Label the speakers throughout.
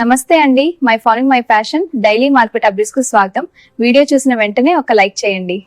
Speaker 1: నమస్తే అండి. My following my fashion. Daily market అప్డేట్స్కు స్వాగతం. వీడియో చూసిన వెంటనే ఒక లైక్ చేయండి.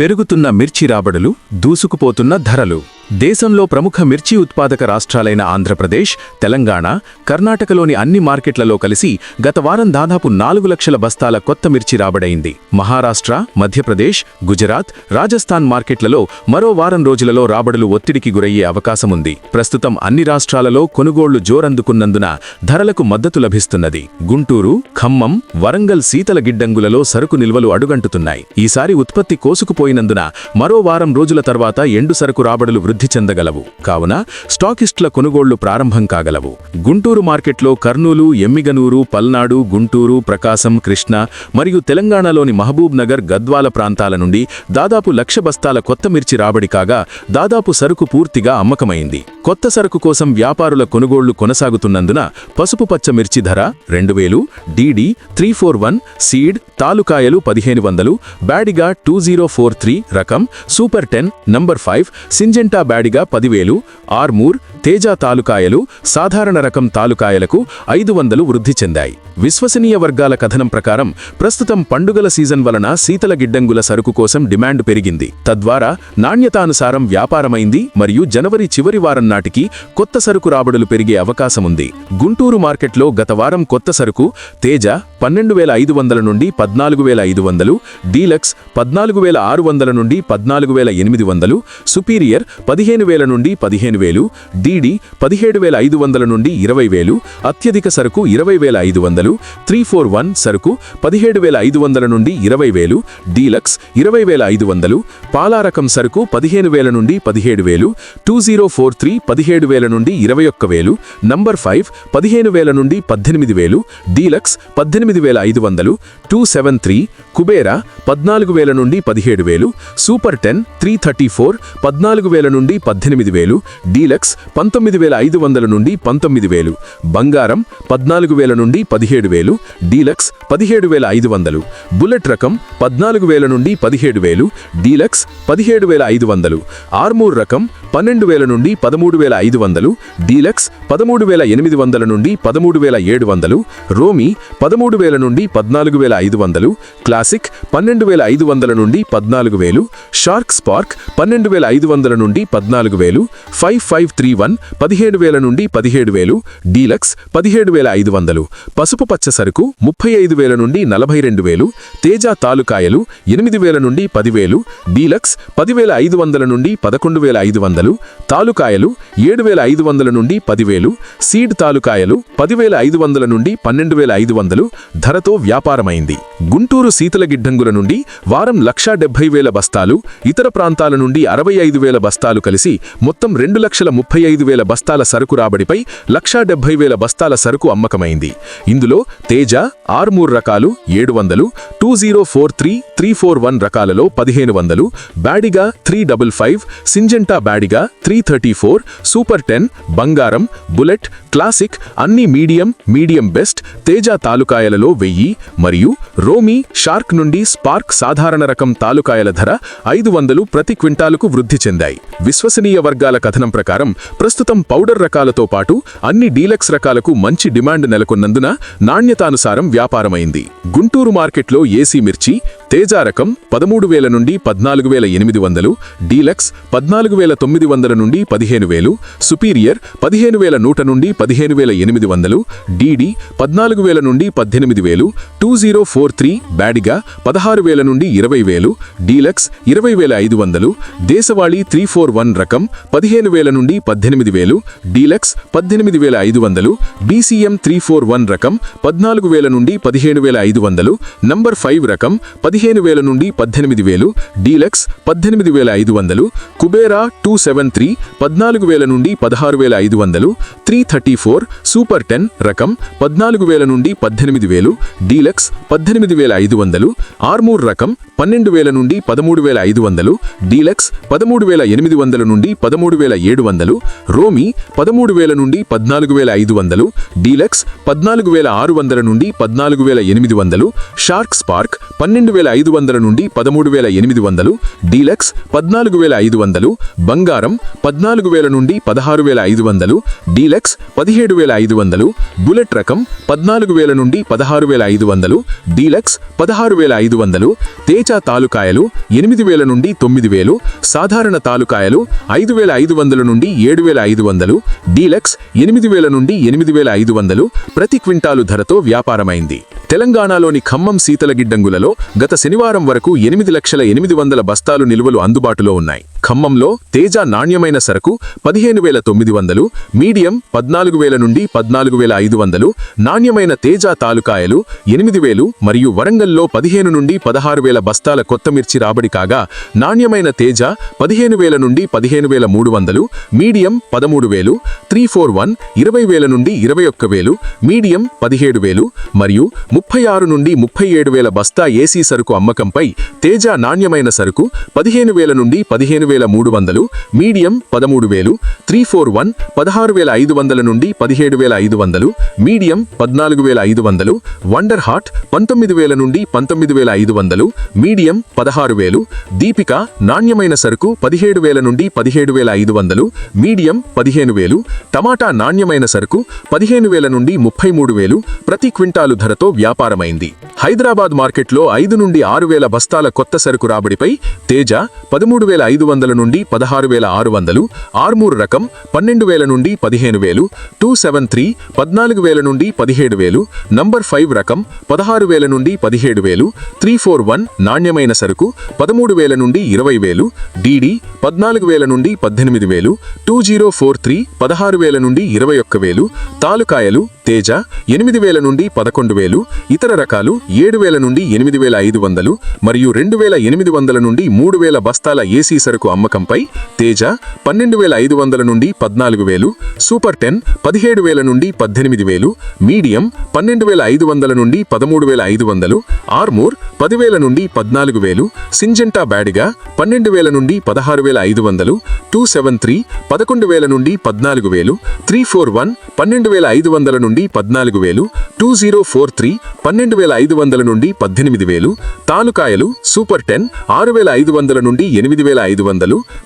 Speaker 2: పెరుగుతున్న మిర్చి రాబడులు దూసుకుపోతున్న ధరలు. దేశంలో ప్రముఖ మిర్చి ఉత్పాదక రాష్ట్రాలైన ఆంధ్రప్రదేశ్ తెలంగాణ కర్ణాటకలోని అన్ని మార్కెట్లలో కలిసి గత వారం దాదాపు నాలుగు లక్షల బస్తాల కొత్త మిర్చి రాబడైంది. మహారాష్ట్ర మధ్యప్రదేశ్ గుజరాత్ రాజస్థాన్ మార్కెట్లలో మరో వారం రోజులలో రాబడులు ఒత్తిడికి గురయ్యే అవకాశముంది. ప్రస్తుతం అన్ని రాష్ట్రాలలో కొనుగోళ్ళు జోరందుకున్నందున ధరలకు మద్దతు లభిస్తున్నది. గుంటూరు ఖమ్మం వరంగల్ శీతల గిడ్డంగులలో సరుకు నిల్వలు అడుగంటుతున్నాయి. ఈసారి ఉత్పత్తి కోసుకుపోయినందున మరో వారం రోజుల తర్వాత ఎండు సరుకు రాబడులు వృద్ధి చెందగలవు. కావున స్టాకిస్టుల కొనుగోళ్ళు ప్రారంభం కాగలవు. గుంటూరు మార్కెట్లో కర్నూలు ఎమ్మిగనూరు పల్నాడు గుంటూరు ప్రకాశం కృష్ణ మరియు తెలంగాణలోని మహబూబ్ నగర్ గద్వాల ప్రాంతాల నుండి దాదాపు లక్ష బస్తాల కొత్త మిర్చి రాబడి కాగా దాదాపు సరుకు పూర్తిగా అమ్మకమైంది. కొత్త సరుకు కోసం వ్యాపారుల కొనుగోళ్ళు కొనసాగుతున్నందున పసుపు పచ్చ మిర్చి ధర రెండు వేలు DD three four one seed తాలుకాయలు పదిహేను వందలు Byadgi two zero four three రకం super ten number five Syngenta Byadgi పదివేలు ఆర్మూర్ తేజ తాలుకాయలు సాధారణ రకం తాలుకాయలకు ఐదు వందలు వృద్ధి చెందాయి. విశ్వసనీయ వర్గాల కథనం ప్రకారం ప్రస్తుతం పండుగల సీజన్ వలన శీతల గిడ్డంగుల సరుకు కోసం డిమాండ్ పెరిగింది. తద్వారా నాణ్యతానుసారం వ్యాపారమైంది మరియు జనవరి చివరి వారం నాటికి కొత్త సరుకు రాబడులు పెరిగే అవకాశముంది. గుంటూరు మార్కెట్లో గత వారం కొత్త సరుకు తేజ పన్నెండు వేల ఐదు వందల నుండి పద్నాలుగు వేల ఐదు వందలు డీలక్స్ పద్నాలుగు వేల ఆరు వందల నుండి పద్నాలుగు వేల ఎనిమిది వందలు సుపీరియర్ పదిహేను వేల నుండి పదిహేను వేలు డీడీ పదిహేడు వేల ఐదు వందల నుండి ఇరవై వేలు అత్యధిక సరుకు ఇరవై వేల ఐదు వందలు త్రీ ఫోర్ వన్ సరుకు పదిహేడు వేల ఐదు వందల నుండి ఇరవై వేలు డీలక్స్ ఇరవై వేల ఐదు వందలు పాలారకం సరుకు పదిహేను వేల నుండి పదిహేడు వేలు టూ జీరో ఫోర్ త్రీ పదిహేడు వేల నుండి ఇరవై ఒక్క వేలు నంబర్ ఫైవ్ పదిహేను వేల నుండి పద్దెనిమిది వేలు డీలక్స్ పద్దెనిమిది వేల ఐదు వందలు టూ సెవెన్ త్రీ కుబేరా పద్నాలుగు వేల నుండి పదిహేడు వేలు super ten three thirty four పద్నాలుగు వేల నుండి పద్దెనిమిది వేలు డీలక్స్ పంతొమ్మిది వేల ఐదు వందల నుండి పంతొమ్మిది వేలు బంగారం పద్నాలుగు వేల నుండి పదిహేడు వేలు డీలక్స్ పదిహేడు వేల ఐదు వందలు బుల్లెట్ రకం పద్నాలుగు వేల నుండి పదిహేడు వేలు డీలక్స్ పదిహేడు వేల ఐదు వందలు ఆర్మూర్ రకం పన్నెండు వేల నుండి పదమూడు వేల ఐదు వందలు డీలక్స్ పదమూడు వేల ఎనిమిది వందల నుండి పదమూడు వేల ఏడు వందలు రోమీ పదమూడు వేల నుండి పద్నాలుగు వేల ఐదు వందలు క్లాసిక్ పన్నెండు వేల ఐదు వందల నుండి పద్నాలుగు వేలు షార్క్ స్పార్క్ పన్నెండు వేల ఐదు వందల నుండి పద్నాలుగు వేలు ఫైవ్ ఫైవ్ త్రీ వన్ పదిహేడు వేల నుండి పదిహేడు వేలు డీలక్స్ పదిహేడు వేల ఐదు వందలు పసుపు పచ్చ సరుకు ముప్పై ఐదు వేల నుండి నలభై రెండు వేలు తేజ తాలుకాయలు ఎనిమిది వేల నుండి పదివేలు డీలక్స్ పదివేల ఐదు వందల నుండి పదకొండు వేల ఐదు వందలు తాలుకాయలు ఏడు వేల ఐదు వందల నుండి పదివేలు సీడ్ తాలుకాయలు పదివేల ఐదు వందల నుండి పన్నెండు వేల ఐదు వందలు ధరతో వ్యాపారమైంది. గుంటూరు శీతల గిడ్డంగుల నుండి వారం లక్షా డెబ్బై వేల బస్తాలు ఇతర ప్రాంతాల నుండి అరవై ఐదు వేల బస్తాలు కలిసి మొత్తం రెండు లక్షల ముప్పై ఐదు వేల బస్తాల సరుకు రాబడిపై లక్షా డెబ్బై వేల బస్తాల సరుకు అమ్మకమైంది. ఇందులో తేజ ఆర్మూర్ రకాలు ఏడు వందలు two zero four three three four one రకాలలో పదిహేను వందలు Byadgi three double five Syngenta Byadgi three thirty four super ten బంగారం బుల్లెట్ క్లాసిక్ అన్ని మీడియం మీడియం బెస్ట్ తేజ తాలుకాయలలో వెయ్యి మరియు రోమీ షార్క్ నుండి స్పార్క్ సాధారణ రకం తాలుకాయల ధర ఐదు వందలు ప్రతి క్వింటాలుకు వృద్ధి చెందాయి. విశ్వసనీయ వర్గాల కథనం ప్రకారం ప్రస్తుతం పౌడర్ రకాలతో పాటు అన్ని డీలక్స్ రకాలకు మంచి డిమాండ్ నెలకొన్నందున నాణ్యతానుసారం వ్యాపారమైంది. గుంటూరు మార్కెట్లో ఏసీ మిర్చి తేజా రకం పదమూడు వేల నుండి పద్నాలుగు వేల ఎనిమిది వందలు డీలక్స్ పద్నాలుగు వేల తొమ్మిది వందల నుండి పదిహేను వేలు సుపీరియర్ పదిహేను వేల నూట నుండి పదిహేను వేల ఎనిమిది వందలు డీడీ పద్నాలుగు వేల నుండి పద్దెనిమిది వేలు two zero four three Byadgi పదహారు వేల నుండి ఇరవై వేలు డీలక్స్ ఇరవై వేల ఐదు వందలు దేశవాళీ త్రీ ఫోర్ వన్ రకం పదిహేను వేల నుండి పద్దెనిమిది వేలు డీలక్స్ పద్దెనిమిది వేల ఐదు వందలు బీసీఎం త్రీ ఫోర్ వన్ రకం పద్నాలుగు వేల నుండి పదిహేను వేల ఐదు వందలు నంబర్ ఫైవ్ రకం పదిహేను వేల నుండి పద్దెనిమిది వేలు డీలక్స్ పద్దెనిమిది వేల ఐదు వందలు కుబేరా టూ సెవెన్ త్రీ పద్నాలుగు వేల నుండి పదహారు వేల ఐదు వందలు three thirty four super ten రకం పద్నాలుగు వేల నుండి పద్దెనిమిది వేలు డీలక్స్ పద్దెనిమిది వేల ఐదు వందలు ఆర్మూర్ రకం పన్నెండు వేల నుండి పదమూడు వేల ఐదు వందలు డీలక్స్ పదమూడు వేల ఎనిమిది వందల నుండి పదమూడు వేల ఏడు వందలు రోమీ పదమూడు వేల నుండి పద్నాలుగు వేల ఐదు వందలు డీలక్స్ పద్నాలుగు వేల ఆరు వందల నుండి పద్నాలుగు వేల ఎనిమిది వందలు షార్క్ స్పార్క్ పన్నెండు వేల ఐదు వందల నుండి పదమూడు వేల ఎనిమిది వందలు డీలక్స్ పద్నాలుగు వేల ఐదు వందలు బంగారం పద్నాలుగు వేల నుండి పదహారు వేల ఐదు వందలు డీలక్స్ పదిహేడు వేల ఐదు వందలు బుల్లెట్ రకం పద్నాలుగు వేల నుండి పదహారు వేల ఐదు వందలు డీలక్స్ పదహారు వేల ఐదు వందలు తేజ తాలుకాయలు ఎనిమిది వేల నుండి తొమ్మిది వేలు సాధారణ తాలుకాయలు ఐదు వేల ఐదు వందల నుండి ఏడు వేల ఐదు వందలు డీలక్స్ ఎనిమిది వేల నుండి ఎనిమిది వేల ఐదు వందలు ప్రతి క్వింటాలు ధరతో వ్యాపారమైంది. తెలంగాణలోని ఖమ్మం శీతల గిడ్డంగులలో గత శనివారం వరకు ఎనిమిది లక్షల ఎనిమిది వందల బస్తాలు నిల్వలు అందుబాటులో ఉన్నాయి. ఖమ్మంలో తేజ నాణ్యమైన సరకు పదిహేను వేల తొమ్మిది వందలు మీడియం పద్నాలుగు వేల నుండి పద్నాలుగు వేల ఐదు వందలు నాణ్యమైన తేజ తాలుకాయలు ఎనిమిది వేలు మరియు వరంగల్లో పదిహేను నుండి పదహారు వేల బస్తాల కొత్త మిర్చి రాబడి కాగా నాణ్యమైన తేజ పదిహేను వేల నుండి పదిహేను వేల మూడు వందలు మీడియం పదమూడు వేలు త్రీ ఫోర్ వన్ ఇరవై వేల నుండి ఇరవై ఒక్క వేలు మీడియం పదిహేడు వేలు మరియు ముప్పై ఆరు నుండి ముప్పై ఏడు వేల బస్తా ఏసీ సరుకు అమ్మకంపై తేజ నాణ్యమైన సరుకు పదిహేను వేల నుండి పదిహేను వేల మూడు వందలు మీడియం పదమూడు వేలు త్రీ ఫోర్ వన్ పదహారు వేల ఐదు వందల నుండి పదిహేడు వేల ఐదు వందలు మీడియం పద్నాలుగు వేల ఐదు వందలు వండర్ హార్ట్ పంతొమ్మిది వేల నుండి పంతొమ్మిది వేల ఐదు వందలు మీడియం పదహారు వేలు దీపిక నాణ్యమైన సరుకు పదిహేడు వేల నుండి పదిహేడు వేల ఐదు వందలు మీడియం పదిహేను వేలు టమాటా నాణ్యమైన సరుకు పదిహేను వేల నుండి ముప్పై మూడు వేలు ప్రతి క్వింటాలు ధరతో వ్యాపారమైంది. హైదరాబాద్ మార్కెట్లో ఐదు నుండి ఆరు వేల బస్తాల కొత్త సరుకు రాబడిపై తేజ పదమూడు వేల ఐదు వందల నుండి పదహారు వేల ఆరు వందలు ఆర్మూర్ రకం పన్నెండు వేల నుండి పదిహేను వేలు టూ సెవెన్ త్రీ పద్నాలుగు వేల నుండి పదిహేడు వేలు నంబర్ ఫైవ్ రకం పదహారు వేల నుండి పదిహేడు వేలు త్రీ ఫోర్ వన్ నాణ్యమైన సరుకు పదమూడు వేల నుండి ఇరవై వేలు డీడీ పద్నాలుగు వేల నుండి పద్దెనిమిది వేలు టూ జీరో ఫోర్ త్రీ పదహారు వేల నుండి ఇరవై ఒక్క వేలు తాలుకాయలు తేజ ఎనిమిది వేల నుండి పదకొండు వేలు ఇతర రకాలు ఏడు వేల నుండి ఎనిమిది వేల ఐదు వందలు మరియు రెండు వేల ఎనిమిది వందల నుండి మూడు వేల బస్తాల ఏసీ సరుకు అమ్మకంపై తేజ పన్నెండు వేల ఐదు వందల నుండి పద్నాలుగు వేలు సూపర్ టెన్ పదిహేడు వేల నుండి పద్దెనిమిది వేలు మీడియం పన్నెండు వేల ఐదు వందల నుండి పదమూడు వేల ఐదు వందలు ఆర్మూర్ పదివేల నుండి పద్నాలుగు వేలు సింజెంటా బ్యాడిగా పన్నెండు వేల నుండి పదహారు వేల ఐదు వందలు టూ సెవెన్ త్రీ పదకొండు వేల నుండి పద్నాలుగు వేలు త్రీ ఫోర్ వన్ పన్నెండు వేల ఐదు వందల నుండి పద్నాలుగు వేలు టూ జీరో ఫోర్ త్రీ పన్నెండు వేల ఐదు వందల నుండి పద్దెనిమిది వేలు తాలుకాయలు సూపర్ టెన్ ఆరు వేల ఐదు వందల నుండి ఎనిమిది వేల ఐదు వందలు.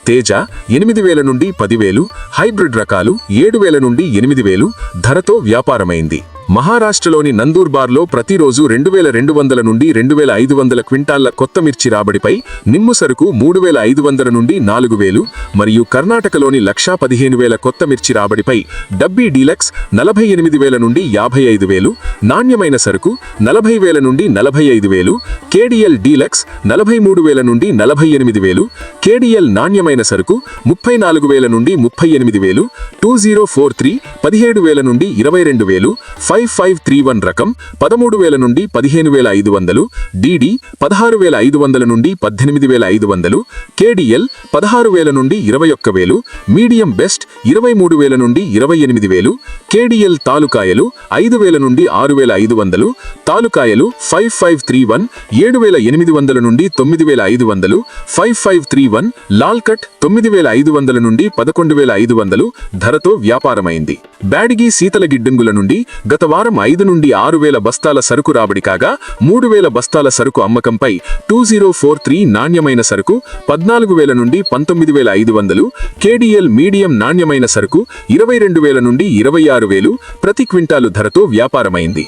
Speaker 2: తేజ ఎనిమిది వేల నుండి పదివేలు హైబ్రిడ్ రకాలు ఏడు వేల నుండి ఎనిమిది వేలు ధరతో వ్యాపారమైంది. మహారాష్ట్రలోని నందూర్బార్లో ప్రతిరోజు రెండు వేల రెండు వందల నుండి రెండు వేల ఐదు వందల క్వింటాళ్ళ కొత్త మిర్చి రాబడిపై నిమ్ము సరుకు మూడు వేల ఐదు వందల నుండి నాలుగు వేలు మరియు కర్ణాటకలోని లక్షా పదిహేను వేల కొత్త మిర్చి రాబడిపై డబ్బీ డీలక్స్ నలభై ఎనిమిది వేల నుండి యాభై ఐదు వేలు నాణ్యమైన సరుకు నలభై వేల నుండి నలభై ఐదు వేలు కేడిఎల్ డీలక్స్ నలభై మూడు వేల నుండి నలభై ఎనిమిది వేలు కేడిఎల్ నాణ్యమైన సరుకు ముప్పై నాలుగు వేల నుండి ముప్పై ఎనిమిది వేలు టూ జీరో ఫోర్ త్రీ పదిహేడు వేల నుండి ఇరవై రెండు వేలు ఫైవ్ ఫైవ్ త్రీ వన్ రకం పదమూడు వేల నుండి పదిహేను వేల ఐదు వందలు డిడి పదహారు వేల ఐదు వందల నుండి పద్దెనిమిది వేల ఐదు వందలు కేడిఎల్ పదహారు వేల నుండి ఇరవై ఒక్క వేలు మీడియం బెస్ట్ ఇరవై మూడు వేల నుండి ఇరవై ఎనిమిది వేలు కేడిఎల్ తాలుకాయలు ఐదు వేల నుండి ఆరు వేల ఐదు వందలు తాలుకాయలు ఫైవ్ ఫైవ్ త్రీ వన్ ఏడు వేల ఎనిమిది వందల నుండి తొమ్మిది వేల ఐదు వందలు ఫైవ్ ఫైవ్ త్రీ వన్ లాల్ కట్ తొమ్మిది వేల ఐదు వందల నుండి పదకొండు వేల ఐదు వందలు ధరతో వ్యాపారమైంది బ్యాడిగి శీతల గిడ్డంగుల నుండి గత గత వారం ఐదు నుండి ఆరు వేల బస్తాల సరుకు రాబడి కాగా మూడు వేల బస్తాల సరుకు అమ్మకంపై టూ జీరో ఫోర్ త్రీ నాణ్యమైన సరుకు పద్నాలుగు వేల నుండి పంతొమ్మిది వేల ఐదు వందలు కేడిఎల్ మీడియం నాణ్యమైన సరుకు ఇరవై రెండు వేల నుండి ఇరవై ఆరు వేలు ప్రతి క్వింటాలు ధరతో వ్యాపారమైంది.